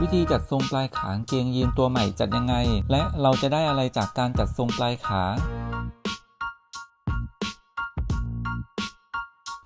วิธีจัดทรงปลายขากางเกงยีนตัวใหม่จัดยังไง และเราจะได้อะไรจากการจัดทรงปลายขา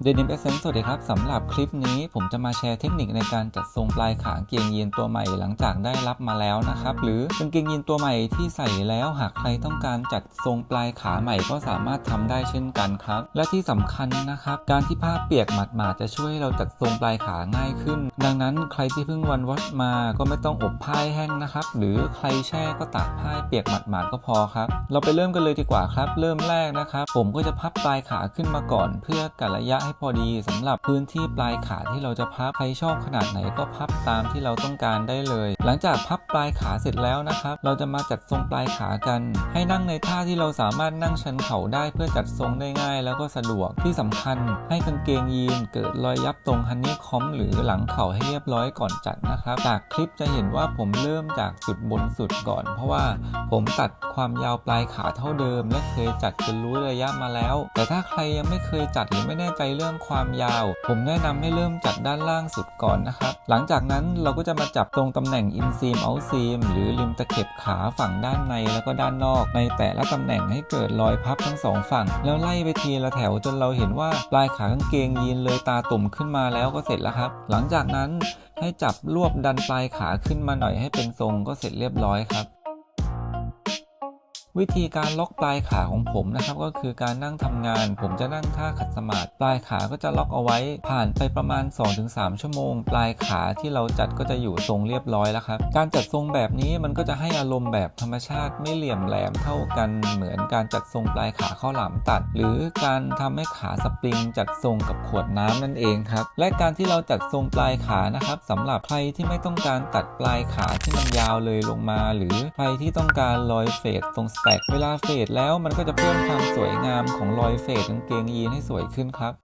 เดนิมเอเซนสวัสดีครับสำหรับคลิปนี้ผมจะมาแชร์เทคนิคในการจัดทรงปลายขากางเกงยีนตัวใหม่หลังจากได้รับมาแล้วนะครับ หรือกางเกงยีนตัวใหม่ที่ใส่แล้วหากใครต้องการจัดทรงปลายขาใหม่ก็สามารถทำได้เช่นกันครับ และที่สำคัญนะครับ การที่ผ้าเปียกหมาดๆจะช่วยให้เราจัดทรงปลายขาง่ายขึ้น ดังนั้นใครที่เพิ่งวันวอชมาก็ไม่ต้องอบผ้าแห้งนะครับ หรือใครแช่ก็ตากผ้าเปียกหมาดๆก็พอครับ เราไปเริ่มกันเลยดีกว่าครับ เริ่มแรกนะครับ ผมก็จะพับปลายขาขึ้นมาก่อนเพื่อกัระยะให้พอดีสำหรับพื้นที่ปลายขาที่เราจะพับใครชอบขนาดไหนก็พับตามที่เราต้องการได้เลย หลังจากพับปลายขาเสร็จแล้วนะครับ เราจะมาจัดทรงปลายขากัน ให้นั่งในท่าที่เราสามารถนั่งชันเข่าได้เพื่อจัดทรงได้ง่าย แล้วก็สะดวกที่สำคัญ ให้กางเกงยีนเกิดรอยยับตรงฮันนี่คอมหรือหลังเข่าให้เรียบร้อยก่อนจัดนะครับ จากคลิปจะเห็นว่าผมเริ่มจากจุดบนสุดก่อน เพราะว่าผมตัดความยาวปลายขาเท่าเดิม และเคยจัดจนรู้ระยะมาแล้ว แต่ถ้าใครยังไม่เคยจัดหรือไม่แน่ใจเรื่องื่องความยาว ผมแนะนำให้เริ่มจัดด้านล่างสุดก่อนนะครับ หลังจากนั้นเราก็จะมาจับตรงตำแหน่งอินซีมเอาซีมหรือริมตะเข็บขาฝั่งด้านในแล้วก็ด้านนอก ในแต่ละตำแหน่งให้เกิดรอยพับทั้งสองฝั่ง แล้วไล่ไปทีละแถวจนเราเห็นว่าปลายขากางเกงยีนเลยตาตุ่มขึ้นมาแล้วก็เสร็จแล้วครับ หลังจากนั้นให้จับรวบดันปลายขาขึ้นมาหน่อยให้เป็นทรงก็เสร็จเรียบร้อยครับ วิธีการล็อกปลายขาของผมนะครับก็คือการนั่งทำงาน ผมจะนั่งท่าขัดสมาธิปลายขาก็จะล็อกเอาไว้ ผ่านไปประมาณ 2-3 ชั่วโมง ปลายขาที่เราจัดก็จะอยู่ทรงเรียบร้อยแล้วครับ การจัดทรงแบบนี้มันก็จะให้อารมณ์แบบธรรมชาติไม่เหลี่ยมแหลมเท่ากันเหมือนการจัดทรงปลายขาข้าวหลามตัด หรือการทำให้ขาสปริงจัดทรงกับขวดน้ำนั่นเองครับและการที่เราจัดทรงปลายขานะครับสำหรับใครที่ไม่ต้องการตัดปลายขาที่มันยาวเลยลงมา หรือใครที่ต้องการรอยเฟดตรงแตกเวลาเฟดแล้วมันก็จะเพิ่มความสวยงามของรอยเฟดกางเกงยีนให้สวยขึ้นครับ